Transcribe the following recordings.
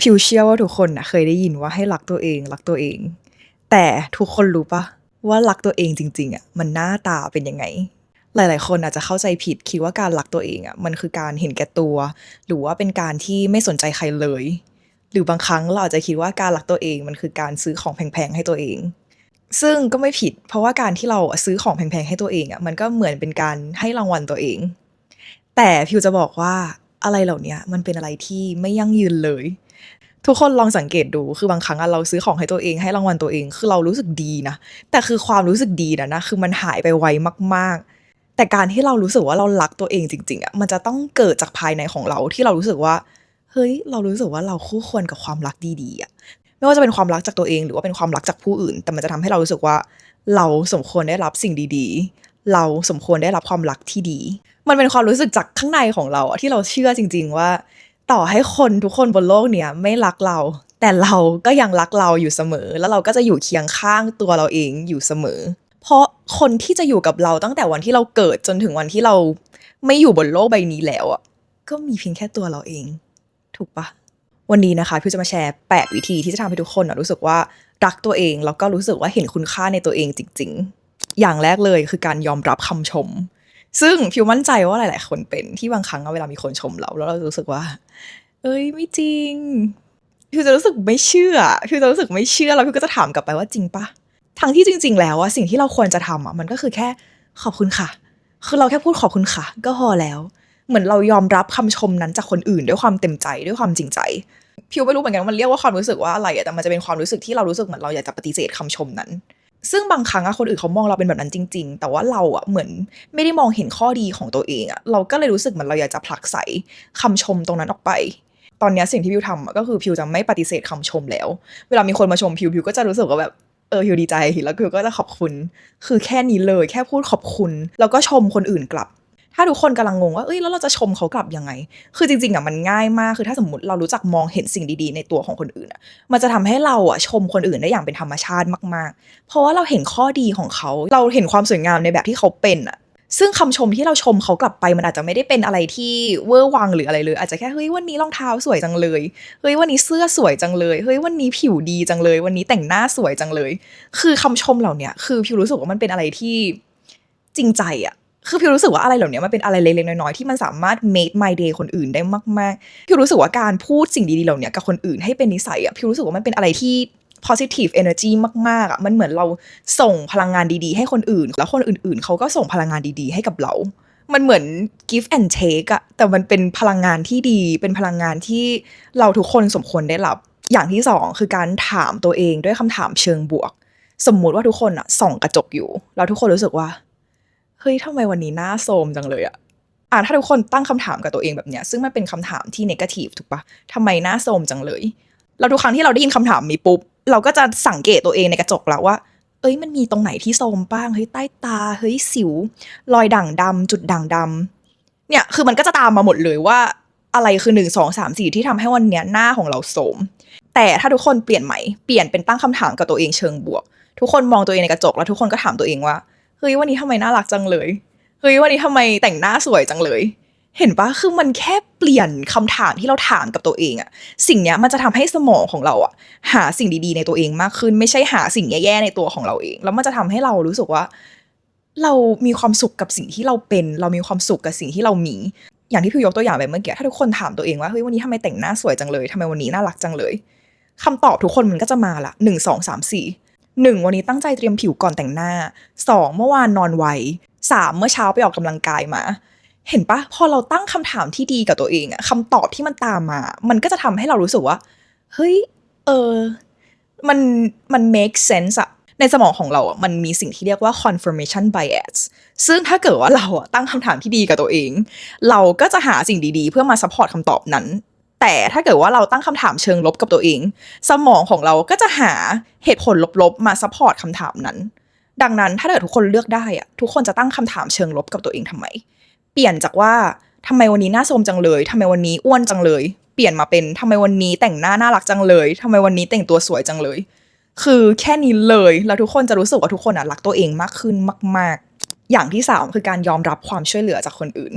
พิวเชื่อว่าทุกคนนะเคยได้ยินว่าให้รักตัวเอง รักตัวเอง แต่ทุกคนรู้ปะว่ารักตัวเองจริง ๆอะมันหน้าตาเป็นยังไง หลาย ๆ คนอาจจะเข้าใจผิดคิดว่าการรักตัวเองอะมันคือการเห็นแก่ตัว หรือว่าเป็นการที่ไม่สนใจใครเลย หรือบางครั้งเราอาจจะคิดว่าการรักตัวเองมันคือการซื้อของแพง ๆ ให้ตัวเอง ซึ่งก็ไม่ผิด เพราะว่าการที่เราซื้อของแพง ๆ ให้ตัวเองอะมันก็เหมือนเป็นการให้รางวัลตัวเอง แต่พิวจะบอกว่าอะไรเหล่านี้มันเป็นอะไรที่ไม่ยั่งยืนเลย ทุกคนลองสังเกตดูคือบางครั้งเราซื้อของให้ตัวเองให้รางวัลตัวเองคือเรารู้สึกดีนะ แต่คือความรู้สึกดีนะนะคือมันหายไปไวมาก ๆ แต่การที่เรารู้สึกว่าเรารักตัวเองจริงๆอะมันจะต้องเกิดจากภายในของเราที่เรารู้สึกว่า เฮ้ย เรารู้สึกว่าเราคู่ควรกับความรักดีๆอะไม่ว่าจะเป็นความรักจากตัวเองหรือว่าเป็นความรักจากผู้อื่น แต่มันจะทำให้เรารู้สึกว่า เราสมควรได้รับสิ่งดีๆ เราสมควรได้รับความรักที่ดี มันเป็นความรู้สึกจากข้างในของเราอะที่เราเชื่อจริง ๆ ว่า ต่อให้คนทุกคนบนโลกเนี้ยไม่รักเรา แต่เราก็ยังรักเราอยู่เสมอ แล้วเราก็จะอยู่เคียงข้างตัวเราเองอยู่เสมอ เพราะคนที่จะอยู่กับเราตั้งแต่วันที่เราเกิดจนถึงวันที่เราไม่อยู่บนโลกใบนี้แล้วอะก็มีเพียงแค่ตัวเราเอง ถูกปะวันนี้นะคะพี่จะมาแชร์ 8 วิธีที่จะทำให้ทุกคนรู้สึกว่ารักตัวเองแล้วก็รู้สึกว่าเห็นคุณค่าในตัวเองจริง ๆ อย่างแรกเลยคือการยอมรับคำชม ซึ่งพิวมั่นใจว่าหลาย ๆ คนเป็นที่บางครั้งอะเวลามีคนชมเรา แล้วเรารู้สึกว่า เอ้ยไม่จริงพิวจะรู้สึกไม่เชื่อพิวจะรู้สึกไม่เชื่อแล้วพิวก็จะถามกลับไปว่าจริงปะทั้งที่จริง ๆ แล้วอะสิ่งที่เราควรจะทำอะมันก็คือแค่ขอบคุณค่ะ คือเราแค่พูดขอบคุณค่ะ ก็พอแล้ว เหมือนเรายอมรับคำชมนั้นจากคนอื่นด้วยความเต็มใจด้วยความจริงใจพิวไม่รู้เหมือนกันว่ามันเรียกว่าความรู้สึกว่าอะไรอะแต่มันจะเป็นความรู้สึกที่เรารู้สึกเหมือนเราอยากจะปฏิเสธคำชมนั้น ซึ่งบางครั้งอะคนอื่นเขามองเราเป็นแบบนั้นจริง ๆ แต่ว่าเราอะเหมือนไม่ได้มองเห็นข้อดีของตัวเองอะเราก็เลยรู้สึกเหมือนเราอยากจะผลักใสคำชมตรงนั้นออกไป ตอนนี้สิ่งที่พิวทำก็คือพิวจะไม่ปฏิเสธคำชมแล้ว เวลามีคนมาชมพิวพิวก็จะรู้สึกว่าแบบเออพิวดีใจแล้วพิวก็จะขอบคุณ คือแค่นี้เลย แค่พูดขอบคุณ แล้วก็ชมคนอื่นกลับ ถ้าทุกคนกำลังงงว่าเอ้ยแล้วเราจะชมเขากลับยังไง คือจริงๆอะมันง่ายมากคือถ้าสมมติเรารู้จักมองเห็นสิ่งดีๆ ในตัวของคนอื่นอะมันจะทำให้เราอะชมคนอื่นได้อย่างเป็นธรรมชาติมากๆ เพราะว่าเราเห็นข้อดีของเขาเราเห็นความสวยงามในแบบที่เขาเป็นอะซึ่งคำชมที่เราชมเขากลับไปมันอาจจะไม่ได้เป็นอะไรที่เวอร์วังหรืออะไรเลย อาจจะแค่เฮ้ยวันนี้รองเท้าสวยจังเลยเฮ้ยวันนี้เสื้อสวยจังเลยเฮ้ยวันนี้ผิวดีจังเลย วันนี้แต่งหน้าสวยจังเลย คือคำชมเหล่าเนี้ยคือพิวรู้สึกว่ามันเป็นอะไรที่จริงใจอะ คือพิวรู้สึกว่าอะไรเหล่านี้มันเป็นอะไรเล็กๆน้อยๆที่มันสามารถ make my day คนอื่นได้มากๆพิวรู้สึกว่าการพูดสิ่งดีๆเหล่านี้กับคนอื่นให้เป็นนิสัยอะพิวรู้สึกว่ามันเป็นอะไรที่ positive energy มากๆอะมันเหมือนเราส่งพลังงานดีๆ ให้คนอื่น แล้วคนอื่นๆเขาก็ส่งพลังงานดีๆ ให้กับเรา มันเหมือน give and take อะแต่มันเป็นพลังงานที่ดี เป็นพลังงานที่เราทุกคนสมควรได้รับ อย่างที่สองคือการถามตัวเองด้วยคำถามเชิงบวก สมมุติว่าทุกคนอะส่องกระจกอยู่แล้วทุกคนรู้สึกว่า เฮ้ยทำไมวันนี้หน้าโทรมจังเลยอะอะถ้าทุกคนตั้งคำถามกับตัวเองแบบเนี้ยซึ่งมันเป็นคำถามที่ negative ถูกปะทำไมหน้าโทรมจังเลยแล้วทุกครั้งที่เราได้ยินคำถามนี้ปุ๊บ เราก็จะสังเกตตัวเองในกระจกแล้วว่า เอ้ยมันมีตรงไหนที่โทรมบ้างเฮ้ยใต้ตาเฮ้ยสิว รอยด่างดำจุดด่างดำเนี่ยคือมันก็จะตามมาหมดเลยว่า อะไรคือหนึ่งสองสามสี่ที่ทำให้วันเนี้ยหน้าของเราโทรมแต่ถ้าทุกคนเปลี่ยนใหม่เปลี่ยนเป็นตั้งคำถามกับตัวเองเชิงบวก ทุกคนมองตัวเองในกระจกแล้วทุกคนก็ถามตัวเองว่า เฮ้ยวันนี้ทำไมน่ารักจังเลยเฮ้ยวันนี้ทำไมแต่งหน้าสวยจังเลย เห็นปะคือมันแค่เปลี่ยนคำถามที่เราถามกับตัวเองอะสิ่งเนี้ยมันจะทำให้สมองของเราอะหาสิ่งดีๆ ในตัวเองมากขึ้น ไม่ใช่หาสิ่งแย่ๆในตัวของเราเอง แล้วมันจะทำให้เรารู้สึกว่า เรามีความสุขกับสิ่งที่เราเป็น เรามีความสุขกับสิ่งที่เรามีอย่างที่พี่ยกตัวอย่างไปเมื่อกี้ถ้าทุกคนถามตัวเองว่าเฮ้ยวันนี้ทำไมแต่งหน้าสวยจังเลยทำไมวันนี้น่ารักจังเลยคำตอบทุกคนมันก็จะมาละหนึ่งสองสามสี่ หนึ่งวันนี้ตั้งใจเตรียมผิวก่อนแต่งหน้าสองเมื่อวานนอนไวสามเมื่อเช้าไปออกกำลังกายมา เห็นปะพอเราตั้งคำถามที่ดีกับตัวเองอะคำตอบที่มันตามมา มันก็จะทำให้เรารู้สึกว่า เฮ้ย เออ มัน มัน make sense อะในสมองของเราอะมันมีสิ่งที่เรียกว่า confirmation bias ซึ่งถ้าเกิดว่าเราอะตั้งคำถามที่ดีกับตัวเอง เราก็จะหาสิ่งดีๆ เพื่อมา support คำตอบนั้น แต่ถ้าเกิดว่าเราตั้งคำถามเชิงลบกับตัวเอง สมองของเราก็จะหาเหตุผลลบๆมา support คำถามนั้น ดังนั้นถ้าเกิดทุกคนเลือกได้อะทุกคนจะตั้งคำถามเชิงลบกับตัวเองทำไม เปลี่ยนจากว่าทำไมวันนี้หน้าโทรมจังเลยทำไมวันนี้อ้วนจังเลย เปลี่ยนมาเป็นทำไมวันนี้แต่งหน้าน่ารักจังเลยทำไมวันนี้แต่งตัวสวยจังเลย คือแค่นี้เลยแล้วทุกคนจะรู้สึกว่าทุกคนอะรักตัวเองมากขึ้นมาก ๆ อย่างที่สามคือการยอมรับความช่วยเหลือจากคนอื่น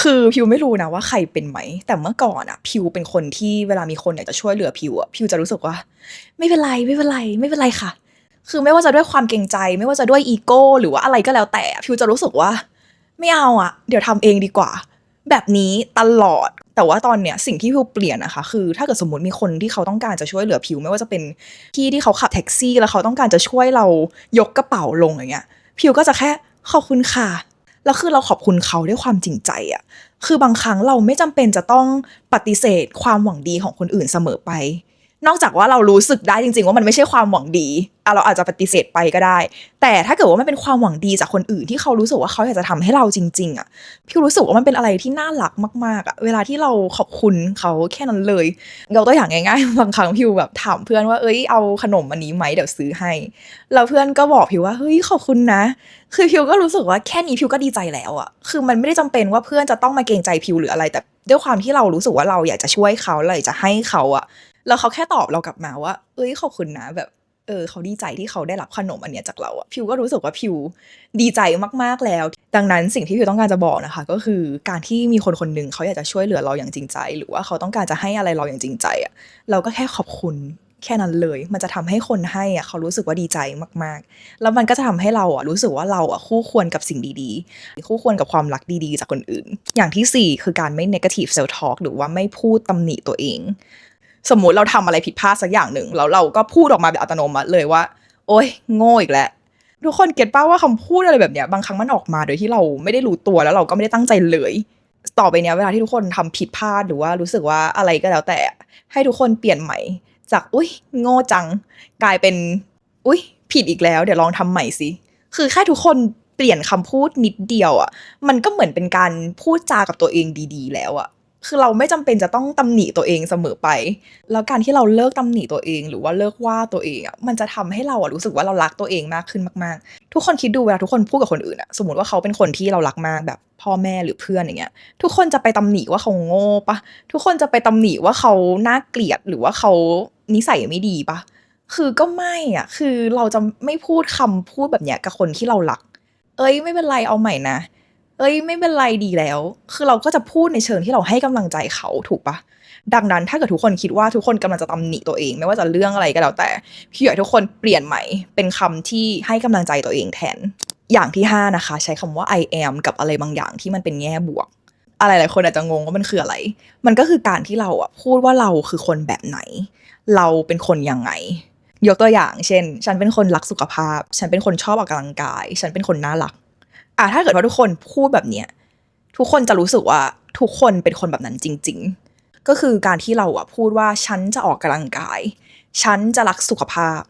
คือพิวไม่รู้นะว่าใครเป็นไหม แต่เมื่อก่อนอะพิวเป็นคนที่เวลามีคนอยากจะช่วยเหลือพิวอะพิวจะรู้สึกว่า ไม่เป็นไรไม่เป็นไรไม่เป็นไรค่ะ คือไม่ว่าจะด้วยความเกรงใจ ไม่ว่าจะด้วยอีโก้หรือว่าอะไรก็แล้วแต่พิวจะรู้สึกว่า ไม่เอาอะเดี๋ยวทำเองดีกว่า แบบนี้ตลอดแต่ว่าตอนเนี้ยสิ่งที่พิวเปลี่ยนนะคะคือถ้าเกิดสมมติมีคนที่เขาต้องการจะช่วยเหลือพิวไม่ว่าจะเป็นพี่ที่เขาขับแท็กซี่ แล้วเขาต้องการจะช่วยเรายกกระเป๋าลงอย่างเงี้ยพิวก็จะแค่ ขอบคุณค่ะแล้วคือเราขอบคุณเขาด้วยความจริงใจอะคือบางครั้งเราไม่จำเป็นจะต้องปฏิเสธความหวังดีของคนอื่นเสมอไป นอกจากว่าเรารู้สึกได้จริง ๆ ว่ามันไม่ใช่ความหวังดีอะเราอาจจะปฏิเสธไปก็ได้ แต่ถ้าเกิดว่ามันเป็นความหวังดีจากคนอื่นที่เขารู้สึกว่าเขาอยากจะทำให้เราจริง ๆอะพี่รู้สึกว่ามันเป็นอะไรที่น่ารักมากๆอะเวลาที่เราขอบคุณเขาแค่นั้นเลยเราตัวอย่างง่ายๆบางครั้งพิวแบบถามเพื่อนว่าเอ้ยเอาขนมอันนี้ไหมเดี๋ยวซื้อให้แล้วเพื่อนก็บอกพิวว่าเฮ้ยขอบคุณนะ คือพิวก็รู้สึกว่าแค่นี้พิวก็ดีใจแล้วอะคือมันไม่ได้จำเป็นว่าเพื่อนจะต้องมาเกรงใจพิวหรืออะไรแต่ด้วยความที่เรารู้สึกว่าเราอยากจะช่วยเขาเราอยากจะให้เขาอะ แล้วเขาแค่ตอบเรากลับมาว่า เอ้ยขอบคุณนะแบบเออเขาดีใจที่เขาได้รับขนมอันเนี้ยจากเราอะพิวก็รู้สึกว่าพิวดีใจมากๆแล้ว ดังนั้นสิ่งที่พิวต้องการจะบอกนะคะ ก็คือการที่มีคนคนหนึ่งเขาอยากจะช่วยเหลือเราอย่างจริงใจ หรือว่าเขาต้องการจะให้อะไรเราอย่างจริงใจอะเราก็แค่ขอบคุณแค่นั้นเลย มันจะทำให้คนให้อะเขารู้สึกว่าดีใจมากๆ แล้วมันก็จะทำให้เราอะรู้สึกว่าเราอะคู่ควรกับสิ่งดีๆ คู่ควรกับความรักดีๆ จากคนอื่น อย่างที่สี่คือการไม่ negative self talk หรือว่าไม่พูดตำหนิตัวเอง สมมุติเราทำอะไรผิดพลาดสักอย่างหนึ่งแล้วเราก็พูดออกมาแบบอัตโนมัติเลยว่า โอ๊ยโง่อีกแล้วทุกคนเก็ตป้าว่าคำพูดอะไรแบบเนี้ยบางครั้งมันออกมาโดยที่เราไม่ได้รู้ตัวแล้วเราก็ไม่ได้ตั้งใจเลยต่อไปเนี้ยเวลาที่ทุกคนทำผิดพลาดหรือว่ารู้สึกว่าอะไรก็แล้วแต่ ให้ทุกคนเปลี่ยนใหม่ จากอุ้ยโง่จัง กลายเป็น อุ้ยผิดอีกแล้ว เดี๋ยวลองทำใหม่สิคือแค่ทุกคนเปลี่ยนคำพูดนิดเดียวอะ มันก็เหมือนเป็นการพูดจากับตัวเองดี ๆ แล้วอะ คือเราไม่จำเป็นจะต้องตำหนิตัวเองเสมอไป แล้วการที่เราเลิกตำหนิตัวเอง หรือว่าเลิกว่าตัวเองอะมันจะทำให้เราอะรู้สึกว่าเรารักตัวเองมากขึ้นมากๆ ทุกคนคิดดูเวลาทุกคนพูดกับคนอื่นอะสมมติว่าเขาเป็นคนที่เรารักมากแบบพ่อแม่หรือเพื่อนอย่างเงี้ย ทุกคนจะไปตำหนิว่าเขาโง่ปะทุกคนจะไปตำหนิว่าเขาน่าเกลียดหรือว่าเขานิสัยไม่ดีปะคือก็ไม่อะ คือเราจะไม่พูดคำพูดแบบเนี้ยกับคนที่เรารัก เอ้ยไม่เป็นไรเอาใหม่นะ เอ้ยไม่เป็นไรดีแล้ว คือเราก็จะพูดในเชิงที่เราให้กำลังใจเขาถูกปะดังนั้นถ้าเกิดทุกคนคิดว่าทุกคนกำลังจะตำหนิตัวเอง ไม่ว่าจะเรื่องอะไรก็แล้วแต่พี่อยากให้ทุกคนเปลี่ยนใหม่เป็นคำที่ให้กำลังใจตัวเองแทน อย่างที่ห้านะคะ ใช้คำว่า I am กับอะไรบางอย่างที่มันเป็นแง่บวก อะไรหลายคนอาจจะงงว่ามันคืออะไร มันก็คือการที่เราอะพูดว่าเราคือคนแบบไหน เราเป็นคนยังไงยกตัวอย่าง เช่น ฉันเป็นคนรักสุขภาพ ฉันเป็นคนชอบออกกำลังกาย ฉันเป็นคนน่ารัก อะถ้าเกิดว่าทุกคนพูดแบบเนี้ยทุกคนจะรู้สึกว่าทุกคนเป็นคนแบบนั้นจริง ๆ ก็คือการที่เราอะพูดว่าฉันจะออกกำลังกาย ฉันจะรักสุขภาพ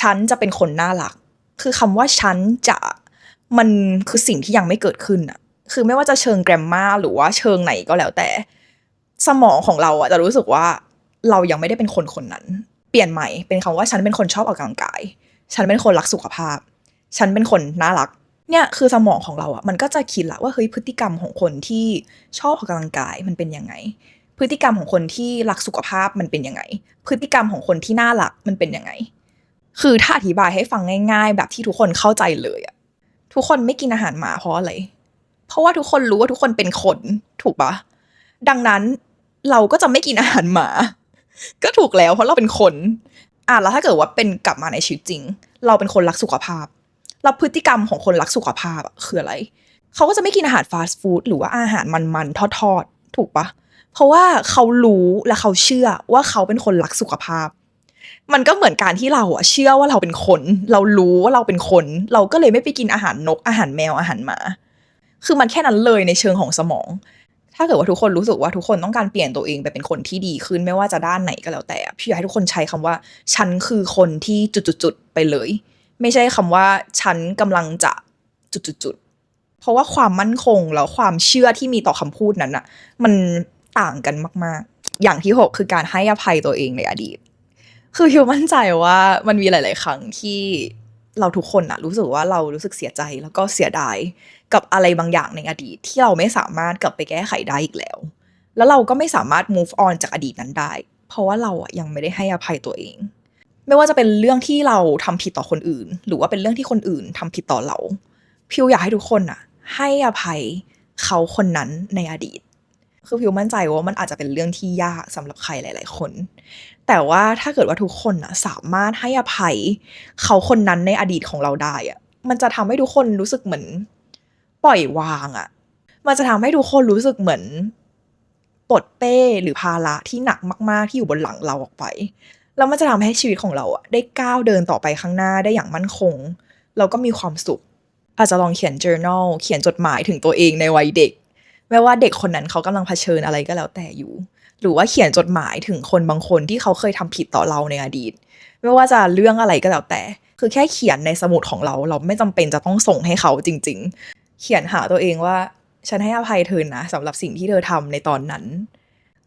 ฉันจะเป็นคนน่ารัก คือคำว่าฉันจะมันคือสิ่งที่ยังไม่เกิดขึ้นอะคือไม่ว่าจะเชิงแกรมมาหรือว่าเชิงไหนก็แล้วแต่ สมองของเราอะจะรู้สึกว่าเรายังไม่ได้เป็นคนคนนั้น เปลี่ยนใหม่เป็นคำว่าฉันเป็นคนชอบออกกำลังกาย ฉันเป็นคนรักสุขภาพ ฉันเป็นคนน่ารัก เนี่ยคือสมองของเราอะมันก็จะคิดละว่าเฮ้ยพฤติกรรมของคนที่ชอบออกกำลังกายมันเป็นยังไง พฤติกรรมของคนที่รักสุขภาพมันเป็นยังไง พฤติกรรมของคนที่น่ารักมันเป็นยังไง คือถ้าอธิบายให้ฟังง่าย ๆ แบบที่ทุกคนเข้าใจเลยอะทุกคนไม่กินอาหารหมาเพราะอะไร เพราะว่าทุกคนรู้ว่าทุกคนเป็นคนถูกปะดังนั้นเราก็จะไม่กินอาหารหมา ก็ถูกแล้วเพราะเราเป็นคน อะแล้วถ้าเกิดว่าเป็นกลับมาในชีวิตจริง เราเป็นคนรักสุขภาพ แล้วพฤติกรรมของคนรักสุขภาพคืออะไร เขาก็จะไม่กินอาหารฟาสต์ฟู้ดหรือว่าอาหารมันๆทอดๆ ถูกปะเพราะว่าเขารู้และเขาเชื่อว่าเขาเป็นคนรักสุขภาพ มันก็เหมือนการที่เราอะเชื่อว่าเราเป็นคน เรารู้ว่าเราเป็นคน เราก็เลยไม่ไปกินอาหารนกอาหารแมวอาหารหมา คือมันแค่นั้นเลยในเชิงของสมอง ถ้าเกิดว่าทุกคนรู้สึกว่าทุกคนต้องการเปลี่ยนตัวเองไปเป็นคนที่ดีขึ้นไม่ว่าจะด้านไหนก็แล้วแต่ พี่อยากให้ทุกคนใช้คำว่า ฉันคือคนที่จุดๆไปเลย ไม่ใช่คำว่าฉันกำลังจะจุดๆเพราะว่าความมั่นคงแล้วความเชื่อที่มีต่อคำพูดนั้นอะมันต่างกันมาก ๆ อย่างที่หกคือการให้อภัยตัวเองในอดีต คือพิวมั่นใจว่ามันมีหลาย ๆ ครั้งที่เราทุกคนอะรู้สึกว่าเรารู้สึกเสียใจแล้วก็เสียดายกับอะไรบางอย่างในอดีต ที่เราไม่สามารถกลับไปแก้ไขได้อีกแล้ว แล้วเราก็ไม่สามารถ move on จากอดีตนั้นได้ เพราะว่าเราอะยังไม่ได้ให้อภัยตัวเอง ไม่ว่าจะเป็นเรื่องที่เราทำผิดต่อคนอื่น หรือว่าเป็นเรื่องที่คนอื่นทำผิดต่อเรา พิวอยากให้ทุกคนอะให้อภัยเขาคนนั้นในอดีต คือพิวมั่นใจว่ามันอาจจะเป็นเรื่องที่ยากสำหรับใครหลาย ๆ คน แต่ว่าถ้าเกิดว่าทุกคนอะสามารถให้อภัย เขาคนนั้นในอดีตของเราได้อะมันจะทำให้ทุกคนรู้สึกเหมือนปล่อยวางอะมันจะทำให้ทุกคนรู้สึกเหมือนปลดเป้หรือภาระที่หนักมาก ๆ ที่อยู่บนหลังเราออกไป แล้วมันจะทำให้ชีวิตของเราอะได้ก้าวเดินต่อไปข้างหน้าได้อย่างมั่นคง เราก็มีความสุข อาจจะลองเขียน journal เขียนจดหมายถึงตัวเองในวัยเด็กไม่ว่าเด็กคนนั้นเขากำลังเผชิญอะไรก็แล้วแต่อยู่ หรือว่าเขียนจดหมายถึงคนบางคนที่เขาเคยทำผิดต่อเราในอดีต ไม่ว่าจะเรื่องอะไรก็แล้วแต่ คือแค่เขียนในสมุดของเรา เราไม่จำเป็นจะต้องส่งให้เขาจริง ๆ เขียนหาตัวเองว่า ฉันให้อภัยเธอนะสำหรับสิ่งที่เธอทำในตอนนั้น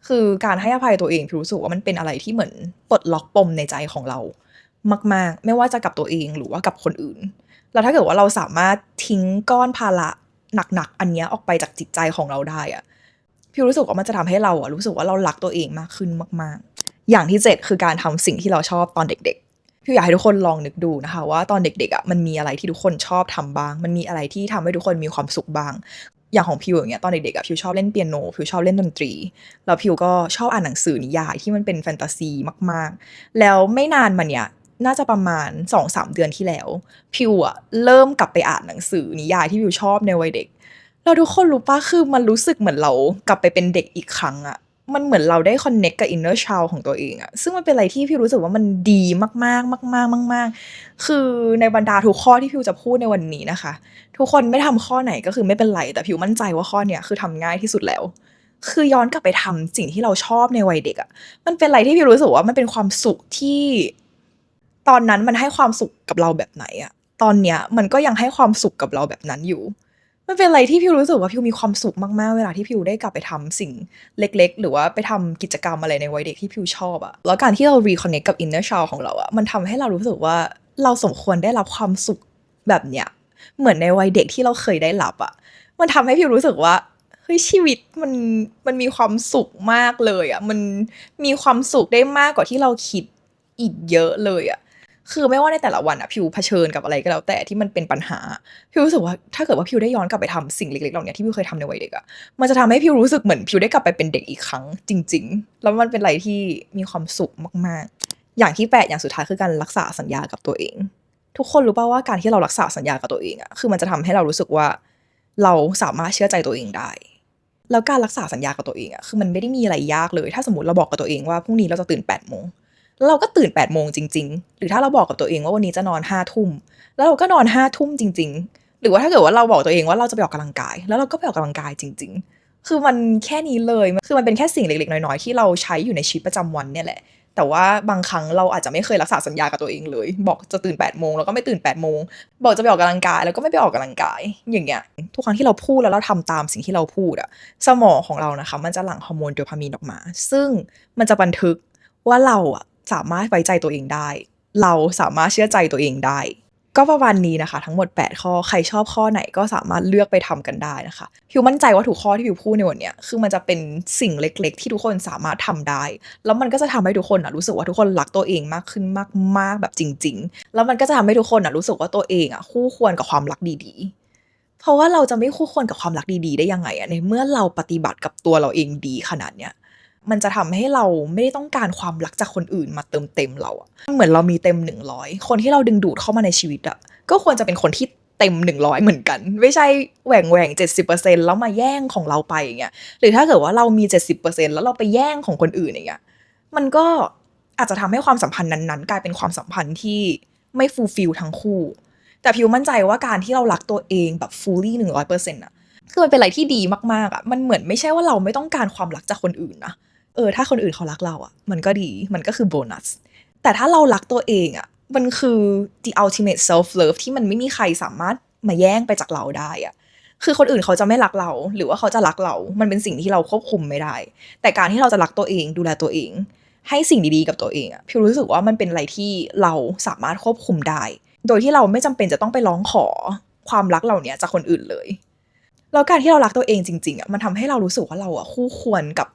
คือการให้อภัยตัวเองพิวรู้สึกว่ามันเป็นอะไรที่เหมือนปลดล็อกปมในใจของเรา มาก ๆ ไม่ว่าจะกับตัวเองหรือว่ากับคนอื่น แล้วถ้าเกิดว่าเราสามารถทิ้งก้อนภาระหนัก ๆ อันนี้ออกไปจากจิตใจของเราได้อะพิวรู้สึกว่ามันจะทำให้เราอะรู้สึกว่าเรารักตัวเองมากขึ้นมาก ๆ อย่างที่เจ็ดคือการทำสิ่งที่เราชอบตอนเด็กๆพิวอยากให้ทุกคนลองนึกดูนะคะว่าตอนเด็กๆอะมันมีอะไรที่ทุกคนชอบทำบ้าง มันมีอะไรที่ทำให้ทุกคนมีความสุขบ้าง อย่างของพิวอย่างเงี้ยตอนเด็กๆอะพิวชอบเล่นเปียโนพิวชอบเล่นดนตรี แล้วพิวก็ชอบอ่านหนังสือนิยายที่มันเป็นแฟนตาซีมากๆ แล้วไม่นานมาเนี้ยน่าจะประมาณ2อสเดือนที่แล้ว พิวอะเริ่มกลับไปอ่านหนังสือนิยายที่พิวชอบในวัยเด็กแล้วทุกคนรู้ปะคือมันรู้สึกเหมือนเรากลับไปเป็นเด็กอีกครั้งอะ มันเหมือนเราได้คอนเน็กกับอินเนอร์ชาวของตัวเองอะซึ่งมันเป็นอะไรที่พิวรู้สึกว่ามันดีมาก ๆ มาก ๆ มาก ๆ คือในบรรดาทุกข้อที่พิวจะพูดในวันนี้นะคะ ทุกคนไม่ทำข้อไหนก็คือไม่เป็นไร แต่พิวมั่นใจว่าข้อเนี้ยคือทำง่ายที่สุดแล้ว คือย้อนกลับไปทำสิ่งที่เราชอบในวัยเด็กอะมันเป็นอะไรที่พิวรู้สึกว่ามันเป็นความสุขที่ ตอนนั้นมันให้ความสุขกับเราแบบไหนอะตอนเนี้ยมันก็ยังให้ความสุขกับเราแบบนั้นอยู่ มันเป็นอะไรที่พิวรู้สึกว่าพิวมีความสุขมากๆ เวลาที่พิวได้กลับไปทำสิ่งเล็ก ๆ หรือว่าไปทำกิจกรรมอะไรในวัยเด็กที่พิวชอบอะแล้วการที่เรา reconnect กับ inner child ของเราอะมันทำให้เรารู้สึกว่าเราสมควรได้รับความสุขแบบเนี้ยเหมือนในวัยเด็กที่เราเคยได้รับอะมันทำให้พิวรู้สึกว่าเฮ้ยชีวิตมันมันมีความสุขมากเลยอะมันมีความสุขได้มากกว่าที่เราคิดอีกเยอะเลยอะ คือไม่ว่าในแต่ละวันอะพิวเผชิญกับอะไรก็แล้วแต่ที่มันเป็นปัญหา พิวรู้สึกว่าถ้าเกิดว่าพิวได้ย้อนกลับไปทำสิ่งเล็กๆเหล่านี้ที่พิวเคยทำในวัยเด็กอะมันจะทำให้พิวรู้สึกเหมือนพิวได้กลับไปเป็นเด็กอีกครั้งจริง ๆ แล้วมันเป็นอะไรที่มีความสุขมากๆ อย่างที่แปดอย่างสุดท้ายคือการรักษาสัญญากับตัวเอง ทุกคนรู้ป่าวว่าการที่เรารักษาสัญญากับตัวเองอะคือมันจะทำให้เรารู้สึกว่า เราสามารถเชื่อใจตัวเองได้แล้วการรักษาสัญญากับตัวเองอะคือมันไม่ได้มีอะไรยากเลย ถ้าสมมติเราบอกกับตัวเองว่าพรุ่งนี้เราจะตื่น8ปดโมง เราก็ตื่น8ปดโมงจริง ๆ หรือถ้าเราบอกกับตัวเองว่าวันนี้จะนอนห้าทุ่มแล้วเราก็นอนห้าทุ่มจริง ๆ หรือว่าถ้าเกิดว่าเราบอกตัวเองว่าเราจะไปออกกำลังกาย แล้วเราก็ไปออกกำลังกายจริง ๆ คือมันแค่นี้เลยคือมันเป็นแค่สิ่งเล็กๆน้อยๆที่เราใช้อยู่ในชีวิตประจำวันเนี่ยแหละแต่ว่าบางครั้งเราอาจจะไม่เคยรักษาสัญญากับตัวเองเลย บอกจะตื่น8ปดโมงแล้วก็ไม่ตื่น8ปดโมงบอกจะไปออกกำลังกายแล้วก็ไม่ไปออกกำลังกาย อย่างเงี้ยทุกครั้งที่เราพูดแล้วเราทำตามสิ่งที่เราพูดอะสมองของเรานะคะ มันจะหลั่งฮอร์โมนโดพามีนออกมา ซึ่งมันจะบันทึกว่าเราอะ สามารถไว้ใจตัวเองได้ เราสามารถเชื่อใจตัวเองได้ ก็ประมาณนี้นะคะ ทั้งหมด 8 ข้อใครชอบข้อไหนก็สามารถเลือกไปทำกันได้นะคะพิวมั่นใจว่าทุกข้อที่พิวพูดในวันนี้คือมันจะเป็นสิ่งเล็ก ๆ ที่ทุกคนสามารถทำได้ แล้วมันก็จะทำให้ทุกคนอะรู้สึกว่าทุกคนรักตัวเองมากขึ้นมากๆแบบจริง ๆ แล้วมันก็จะทำให้ทุกคนอะรู้สึกว่าตัวเองอะคู่ควรกับความรักดีๆเพราะว่าเราจะไม่คู่ควรกับความรักดีๆ ได้ยังไงอะในเมื่อเราปฏิบัติกับตัวเราเองดีขนาดเนี้ย มันจะทำให้เราไม่ได้ต้องการความรักจากคนอื่นมาเติมเต็มเราอะเหมือนเรามีเต็ม 100 คนที่เราดึงดูดเข้ามาในชีวิตอะก็ควรจะเป็นคนที่เต็ม 100 เหมือนกัน ไม่ใช่แหว่งแหว่ง70%แล้วมาแย่งของเราไปอย่างเงี้ยหรือถ้าเกิดว่าเรามี70%แล้วเราไปแย่งของคนอื่นอย่างเงี้ยมันก็อาจจะทำให้ความสัมพันธ์นั้นๆ กลายเป็นความสัมพันธ์ที่ไม่ฟูลฟิลทั้งคู่ แต่พิวมั่นใจว่าการที่เรารักตัวเองแบบ fully 100%อะคือมันเป็นอะไรที่ดีมากๆอะมันเหมือนไม่ใช่ว่าเราไม่ต้องการความรักจากคนอื่นนะ เออถ้าคนอื่นเขารักเราอะ่ะ มันก็ดีมันก็คือโบนัส แต่ถ้าเรารักตัวเองอะ่ะ มันคือ the ultimate self love ที่มันไม่มีใครสามารถมาแย่งไปจากเราได้อะ่ะคือคนอื่นเขาจะไม่รักเรา หรือว่าเขาจะรักเรา มันเป็นสิ่งที่เราควบคุมไม่ได้ แต่การที่เราจะรักตัวเองดูแลตัวเอง ให้สิ่งดีๆกับตัวเองอะ่ะพิวรู้สึกว่ามันเป็นอะไรที่เราสามารถควบคุมได้ โดยที่เราไม่จำเป็นจะต้องไปร้องขอความรักเหล่านี้จากคนอื่นเลยแล้วการที่เรารักตัวเองจริงๆอะมันทำให้เรารู้สึกว่าเราอะคู่ควรกับ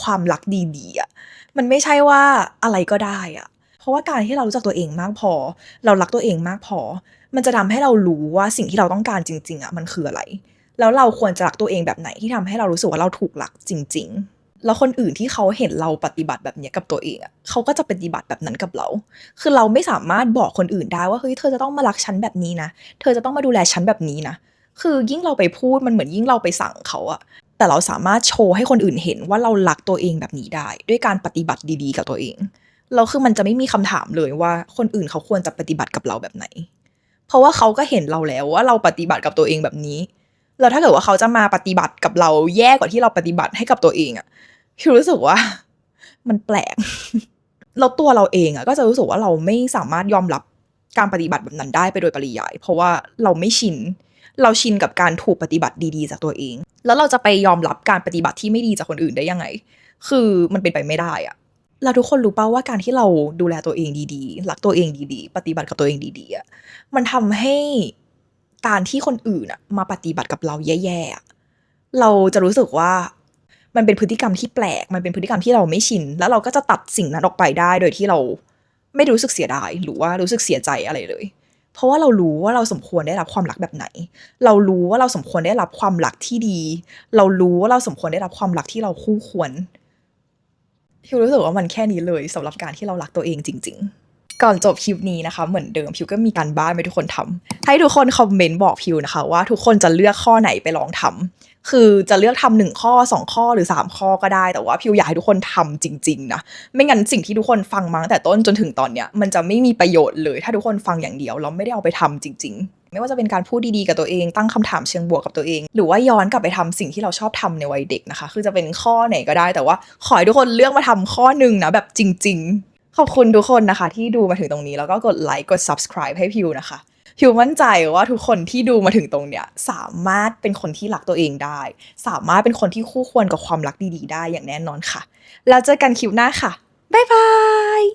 ความรักดีๆอะมันไม่ใช่ว่าอะไรก็ได้อะ เพราะว่าการที่เรารู้จักตัวเองมากพอ เรารักตัวเองมากพอ มันจะทำให้เรารู้ว่าสิ่งที่เราต้องการจริง ๆอะมันคืออะไร แล้วเราควรจะรักตัวเองแบบไหนที่ทำให้เรารู้สึกว่าเราถูกรักจริง ๆแล้วคนอื่นที่เขาเห็นเราปฏิบัติแบบเนี้ยกับตัวเองอะเขาก็จะปฏิบัติแบบนั้นกับเรา คือเราไม่สามารถบอกคนอื่นได้ว่าเฮ้ยเธอจะต้องมารักฉันแบบนี้นะ เธอจะต้องมาดูแลฉันแบบนี้นะ คือยิ่งเราไปพูดมันเหมือนยิ่งเราไปสั่งเขาอะ แต่เราสามารถโชว์ให้คนอื่นเห็นว่าเรารักตัวเองแบบนี้ได้ ด้วยการปฏิบัติดีๆ กับตัวเองเราคือมันจะไม่มีคำถามเลยว่าคนอื่นเขาควรจะปฏิบัติกับเราแบบไหน เพราะว่าเขาก็เห็นเราแล้วว่าเราปฏิบัติกับตัวเองแบบนี้แล้วถ้าเกิดว่าเขาจะมาปฏิบัติกับเราแย่กว่าที่เราปฏิบัติให้กับตัวเองอะคือรู้สึกว่า มันแปลกแล้วตัวเราเองอะก็จะรู้สึกว่าเราไม่สามารถยอมรับการปฏิบัติแบบนั้นได้ไปโดยปริยาย เพราะว่าเราไม่ชิน เราชินกับการถูกปฏิบัติดีๆ จากตัวเอง แล้วเราจะไปยอมรับการปฏิบัติที่ไม่ดีจากคนอื่นได้ยังไง คือมันเป็นไปไม่ได้อะเราทุกคนรู้ป่าว่าการที่เราดูแลตัวเองดีๆ รักตัวเองดีๆ ปฏิบัติกับตัวเองดีๆอะมันทำให้การที่คนอื่นอะมาปฏิบัติกับเราแย่ๆอะเราจะรู้สึกว่ามันเป็นพฤติกรรมที่แปลก มันเป็นพฤติกรรมที่เราไม่ชิน แล้วเราก็จะตัดสิ่งนั้นออกไปได้ โดยที่เราไม่รู้สึกเสียดาย หรือว่ารู้สึกเสียใจอะไรเลย เพราะว่าเรารู้ว่าเราสมควรได้รับความรักแบบไหน เรารู้ว่าเราสมควรได้รับความรักที่ดี เรารู้ว่าเราสมควรได้รับความรักที่เราคู่ควรพิวรู้สึกว่ามันแค่นี้เลยสำหรับการที่เรารักตัวเองจริง ๆ ก่อนจบคลิปนี้นะคะ เหมือนเดิมพิวก็มีการบ้านไปทุกคนทำให้ทุกคนคอมเมนต์บอกพิวนะคะ ว่าทุกคนจะเลือกข้อไหนไปลองทำ คือจะเลือกทำหนึ่งข้อสองข้อหรือสามข้อก็ได้ แต่ว่าพิวอยากให้ทุกคนทำจริง ๆ นะ ไม่งั้นสิ่งที่ทุกคนฟังมาตั้งแต่ต้นจนถึงตอนเนี้ยมันจะไม่มีประโยชน์เลย ถ้าทุกคนฟังอย่างเดียวเราไม่ได้เอาไปทำจริง ๆ ไม่ว่าจะเป็นการพูดดีๆกับตัวเอง ตั้งคำถามเชิงบวกกับตัวเอง หรือว่าย้อนกลับไปทำสิ่งที่เราชอบทำในวัยเด็กนะคะ คือจะเป็นข้อไหนก็ได้ แต่ว่าขอให้ทุกคนเลือกมาทำข้อหนึ่งนะแบบจริง ๆ ขอบคุณทุกคนนะคะ ที่ดูมาถึงตรงนี้แล้วก็กดไลค์กด subscribe ให้พิวนะคะ ฮิวมั่นใจว่าทุกคนที่ดูมาถึงตรงเนี้ยสามารถเป็นคนที่รักตัวเองได้ สามารถเป็นคนที่คู่ควรกับความรักดีๆ ได้อย่างแน่นอนค่ะ แล้วเจอกันคลิปหน้าค่ะ บ๊ายบาย